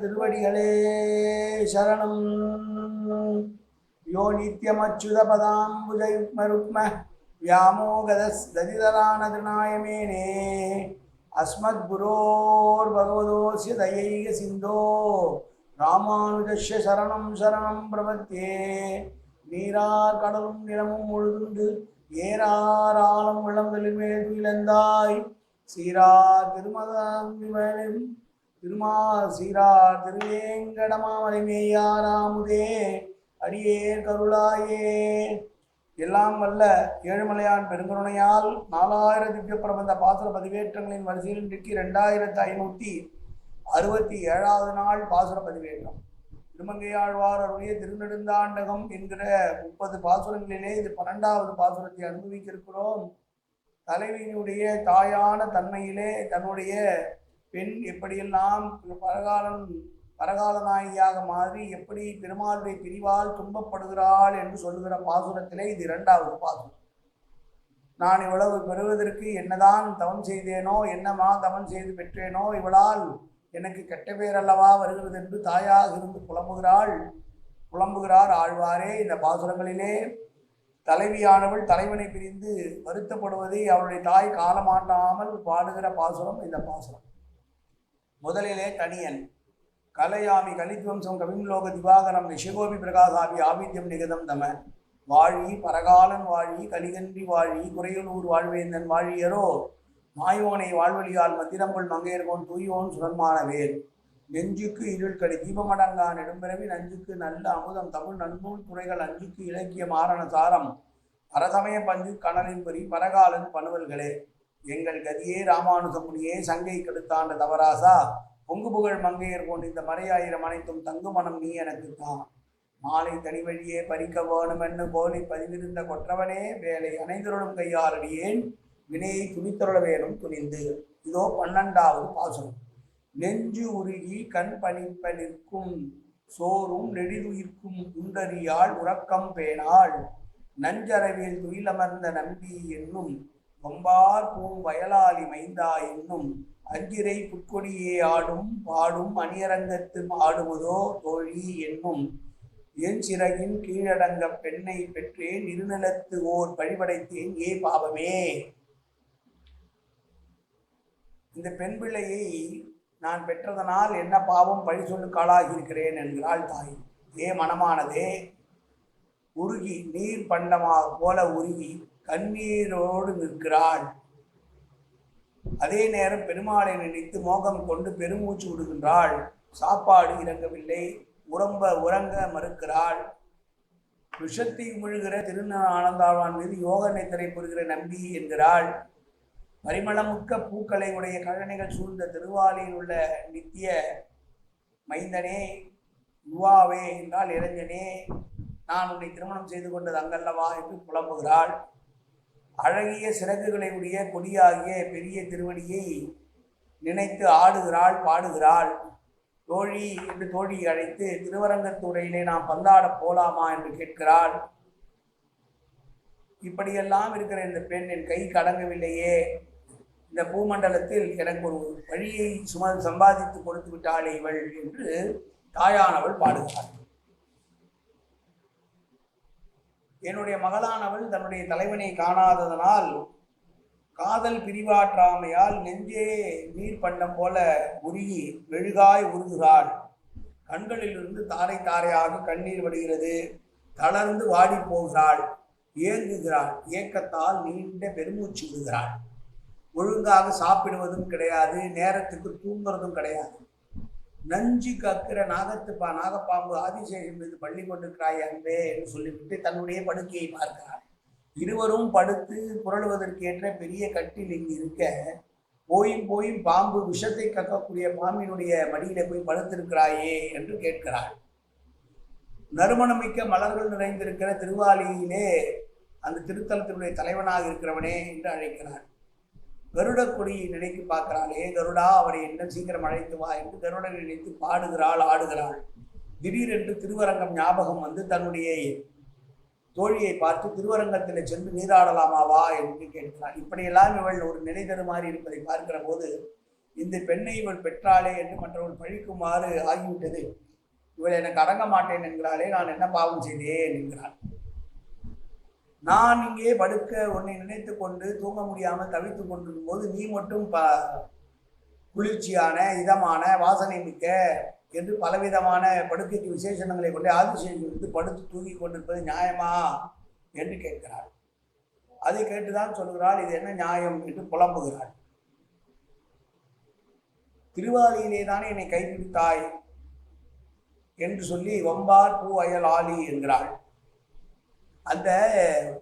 திருவடிகளே சரணம் யோ நித்யமச்சுத பதாம்புஜயுக்ம ருக்ம व्यामोगदस्दधितरानदृणायमेने अस्मद्गुरोर्भगवतोऽस्य दयैक सिन्धो ராமானுஜஸ்ய சரணம் சரணம் பிரபத்தே நீரார் கடலும் நிலமும் முழுதுண்டு ஏறாராலும் விளம்பலில் மேல் இழந்தாய் சீரார் திருமதம் திருமா சீரார் திருவேங்கடமாமலைமேயாராமுதே அடியே கருளாயே. எல்லாம் வல்ல ஏழுமலையான் பெருங்கருணையால் நாலாயிரம் திவ்ய பிரபந்த பாசுர பதிவேற்றங்களின் வரிசையில் இன்றைக்கு ரெண்டாயிரத்து ஐநூற்றி அறுபத்தி ஏழாவது நாள் பாசுர பதிவேற்றம். திருமங்கையாழ்வார் அருடைய திருநெடுந்தாண்டகம் என்கிற முப்பது பாசுரங்களிலே இது பன்னெண்டாவது பாசுரத்தை அனுபவிக்க இருக்கிறோம் தலைவியினுடைய தாயான தன்மையிலே தன்னுடைய பெண் எப்படியெல்லாம் பரகாலன் பரகால நாயகியாக மாறி எப்படி பெருமாளுடைய பிரிவால் துன்பப்படுகிறாள் என்று சொல்லுகிற பாசுரத்திலே இது இரண்டாவது பாசுரம். நான் இவ்வளவு பெறுவதற்கு என்னதான் தவம் செய்தேனோ என்னமா தவம் செய்து பெற்றேனோ இவளால் எனக்கு கெட்ட பேர் அல்லவா வருகிறது என்று தாயாக இருந்து புலம்புகிறாள். புலம்புகிறார் ஆழ்வாரே இந்த பாசுரங்களிலே. தலைவியானவள் தலைவனை பிரிந்து வருத்தப்படுவதை அவளுடைய தாய் காலமாட்டாமல் பாடுகிற பாசுரம் இந்த பாசுரம். முதலிலே தனியன். கலையாமி கலித்வம்சம் கவிம்லோக திவாகரம் ரிஷகோபி பிரகாசாபி ஆவித்யம் நிகதம் தம. வாழி பரகாலன் வாழி கலிகன்றி வாழி குறையலூர் வாழ்வேந்தன் வாழியரோ. மாயோனை வாழ்வழியால் மந்திரங்கொள் மங்கையர்கோன் தூயோன் சுரன்மானவேல். நெஞ்சுக்கு இருள் கடி தீபமடங்கா நெடும்பிறவி நஞ்சுக்கு நல்ல அமுதம் தமிழ் நன்னூல் துறைகள் அஞ்சுக்கு இலக்கிய மாரண சாரம். அரசமய பஞ்சு கணலின் பரி பரகாலன் பணுவல்களே எங்கள் கதியே ராமானுஜமுனியே சங்கை கெடுத்தாண்ட தவராசா? பொங்கு புகழ் மங்கையர் கொண்டு இந்த மறையாயிரம் அனைத்தும் தங்கு மனம் நீ எனக்கு தான். மாலை தனிவழியே பறிக்க வேணுமென்னு போலி பதிவிருந்த கொற்றவனே வேலை அனைந்தருளும் கையாளடியேன் வினையை துணித்தருள வேணும் துணிந்து. இதோ பன்னெண்டாவது பாசம் நெஞ்சு உருகி கண் பணிப்ப நிற்கும் சோறும் நெடிதுயிர்க்கும் உண்டறியாள் உறக்கம் பேணாள். நஞ்சரவில் துயிலமர்ந்த நம்பி என்னும் வம்பார் பூ வயலாளி மைந்தா என்னும் அஞ்சிரை புட்கொடியே ஆடும் பாடும் அணியரங்கத்து ஆடுவதோ தோழி என்னும் என் சிறகின் கீழடங்க பெண்ணை பெற்றேன் இருநிலத்து ஓர் பழிபடைத்தேன் ஏ பாவமே. இந்த பெண் பிள்ளையை நான் பெற்றதனால் என்ன பாவம் பழி சொல்லுக்காளாகி இருக்கிறேன் என்கிறாள் தாய். ஏ மனமானதே உருகி நீர் பண்டமாக போல உருகி கண்ணீரோடு நிற்கிறாள். அதே நேரம் பெருமாளை நினைத்து மோகம் கொண்டு பெருமூச்சு விடுகின்றாள். சாப்பாடு இறங்கவில்லை. உறம்ப உறங்க மறுக்கிறாள். விஷத்தை முழுகிற திருநா ஆனந்தாழ்வான் மீது யோக நித்திரை புரிகிற நம்பி என்கிறாள். பரிமளமுக்க பூக்களை உடைய கழனைகள் சூழ்ந்த திருவாலியில் உள்ள நித்திய மைந்தனே யுவாவே என்றால் இளைஞனே நான் உன்னை திருமணம் செய்து கொண்டது அங்கல்லவா என்று புலம்புகிறாள். அழகிய சிறகுகளை உடைய கொடியாகிய பெரிய திருவடியை நினைத்து ஆடுகிறாள் பாடுகிறாள். தோழி என்று தோழியை அழைத்து திருவரங்கத்துறையிலே நாம் பந்தாட போலாமா? என்று கேட்கிறாள். இப்படியெல்லாம் இருக்கிற இந்த பெண் என் கை கடங்கவில்லையே. இந்த பூமண்டலத்தில் எனக்கு ஒரு வழியை சும சம்பாதித்து கொடுத்து விட்டாளே இவள் என்று தாயானவள் பாடுகிறாள். என்னுடைய மகளானவள் தன்னுடைய தலைவனை காணாததனால் காதல் பிரிவாற்றாமையால் நெஞ்சே நீர் பண்டம் போல உருகி மெழுகாய் உருகுகிறாள். கண்களிலிருந்து தாரை தாரையாக கண்ணீர் வடுகிறது. தளர்ந்து வாடி போகிறாள். ஏங்குகிறாள். ஏக்கத்தால் நீண்ட பெருமூச்சு விடுகிறாள். ஒழுங்காக சாப்பிடுவதும் கிடையாது. நேரத்துக்கு தூங்குறதும் கிடையாது. நஞ்சு கக்கிற நாகத்துப்பா நாகப்பாம்பு ஆதிசேஷன் மீது பள்ளி கொண்டிருக்கிறாய் அன்பே என்று சொல்லிவிட்டு தன்னுடைய படுக்கையை பார்க்கிறார். இருவரும் படுத்து புரளுவதற்கேற்ற பெரிய கட்டில் இங்கு இருக்க போயும் போயும் பாம்பு விஷத்தை கக்கக்கூடிய பாம்பினுடைய மடியில போய் படுத்திருக்கிறாயே என்று கேட்கிறாள் நறுமணமிக்க மலர்கள் நிறைந்திருக்கிற திருவாலியிலே அந்த திருத்தலத்தினுடைய தலைவனாக இருக்கிறவனே என்று அழைக்கிறார். கருடக் கொடியை நினைத்து பார்க்கிறாள் ஏ கருடா அவரை என்ன சீக்கிரம் அழைத்து வா என்று கருடன் நினைத்து பாடுகிறாள் ஆடுகிறாள். திடீரென்று திருவரங்கம் ஞாபகம் வந்து தன்னுடைய தோழியை பார்த்து திருவரங்கத்தில் சென்று நீராடலாமா வா என்று கேட்கிறாள். இப்படியெல்லாம் இவள் ஒரு நிலை தருமாறி இருப்பதை பார்க்கிற போது இந்த பெண்ணை இவள் பெற்றாளே என்று மற்றவள் பழிக்குமாறு ஆகிவிட்டது. இவள் எனக்கு அடங்க மாட்டேன் என்கிறாளே நான் என்ன பாவம் செய்தேன் என்கிறாள். நான் இங்கே படுக்க உன்னை நினைத்து கொண்டு தூங்க முடியாமல் தவித்துக் கொண்டிருக்கும் போது நீ மட்டும் ப குளிர்ச்சியான இதமான வாசனை மிக்க என்று பலவிதமான படுக்கைக்கு விசேஷங்களை கொண்டு ஆதிசேஷன் வந்து படுத்து தூங்கி கொண்டிருப்பது நியாயமா என்று கேட்கிறாள். அதை கேட்டுதான் சொல்கிறாள் இது என்ன நியாயம் என்று புலம்புகிறாள். திருவாதியிலே தானே என்னை கைப்பிடித்தாய் என்று சொல்லி வம்பார் பூ அயல் ஆலி என்கிறாள். அந்த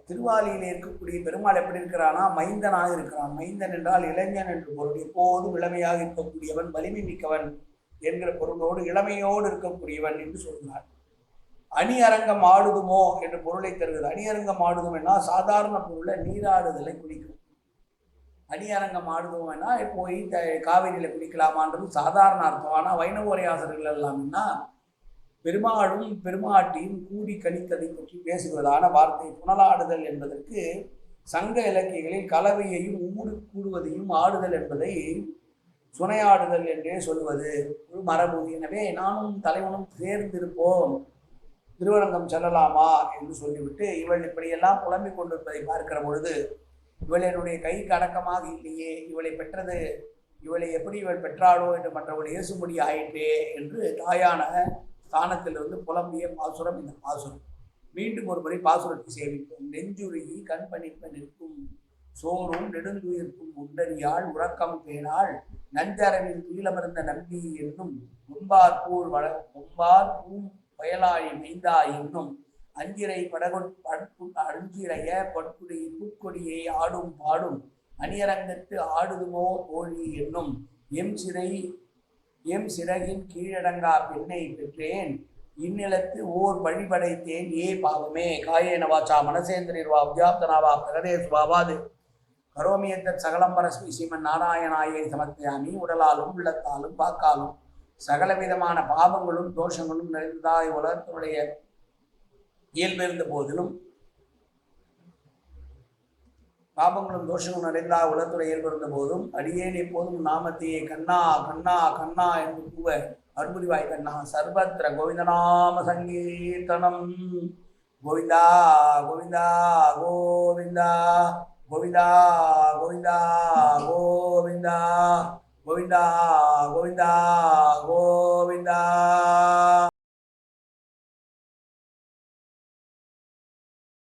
திருவாலியில் இருக்கக்கூடிய பெருமாள் எப்படி இருக்கிறானா மைந்தனாக இருக்கிறான். மைந்தன் என்றால் இளைஞன் என்று பொருள். எப்போதும் இளமையாக இருக்கக்கூடியவன் வலிமை மிக்கவன் என்கிற பொருளோடு இளமையோடு இருக்கக்கூடியவன் என்று சொல்கிறார். அணி அரங்கம் ஆடுதுமோ என்ற பொருளை தருகிறது. அணி அரங்கம் ஆடுதும் என்ன சாதாரண பொருளை நீராடுதலை குறிக்கும் அணி அரங்கம் ஆடுதும்னா போய் காவிரியில் குடிக்கலாமான்றது சாதாரண அர்த்தம். ஆனால் வைணவ உரையாசர்கள் எல்லாம்னா பெருமாளும் பெருமாட்டியும் கூடி கழித்ததை பற்றி பேசுவதான வார்த்தை புனலாடுதல் என்பதற்கு சங்க இலக்கியங்களில் கலவையையும் ஊடு கூடுவதையும் ஆடுதல் என்பதை சுனையாடுதல் என்றே சொல்வது. ஒரு மரபு. எனவே நானும் தலைவனும் சேர்ந்திருப்போம். திருவரங்கம் செல்லலாமா என்று சொல்லிவிட்டு இவள் இப்படியெல்லாம் புலம்பிக் கொண்டிருப்பதை பார்க்கிற பொழுது இவள் என்னுடைய கைக்கு அடக்கமாக இல்லையே இவளை பெற்றது இவளை எப்படி இவள் பெற்றாளோ என்று மற்றவள் ஏசும்படி ஆயிற்றே என்று தாயான ஸ்தானத்திலிருந்து புலம்பிய பாசுரம் இந்த பாசுரம். மீண்டும் ஒரு முறை பாசுரத்தை சேவிப்போம். நெஞ்சுருகி கண் பணிப்ப நிற்கும் சோறும் நெடுந்துயிர்க்கும் உண்டறியாள் உறக்கம் பேணாள் நஞ்சரவில் கீழமர்ந்த நம்பி என்னும் முன்பார் பூர் வள முன்பார் பூம் வயலாழி மைந்தா என்னும் அஞ்சிரை படகு பட்பு அஞ்சிரைய பட்குடி பூக்கொடியை ஆடும் பாடும் அணியரங்கத்து ஆடுதுமோ தோழி என்னும் எம் சிறை எம் சிறகின் கீழடங்கா பெண்ணை பெற்றேன். இந்நிலத்து ஓர் வழிபடைத்தேன். ஏ பாவமே. காயேன வாச்சா மனசேந்திரிர்வா உத்யாப்தனாவா பிரகதேசுவாவாது கரோமியத்த சகலம்பரஸ்மி சீமன் நாராயணாயை சமர்ப்பியாமி உடலாலும் உள்ளத்தாலும் வாக்காலும் சகலவிதமான பாவங்களும் தோஷங்களும் நிறைந்ததாய் உலகத்தினுடைய இயல்பிருந்த போதிலும் பாபங்களும் தோஷங்களும் நிறைந்தா உலகத்துறை ஏற்படுத்த போதும். அடியேன் எப்போதும் நாமத்தையே கண்ணா கண்ணா கண்ணா என்று கூவ அருள்புரிவாய் கண்ணா. சர்வத்திர கோவிந்தநாம சங்கீர்த்தனம். கோவிந்தா கோவிந்தா கோவிந்தா. கோவிந்தா கோவிந்தா கோவிந்தா. கோவிந்தா கோவிந்தா கோவிந்தா.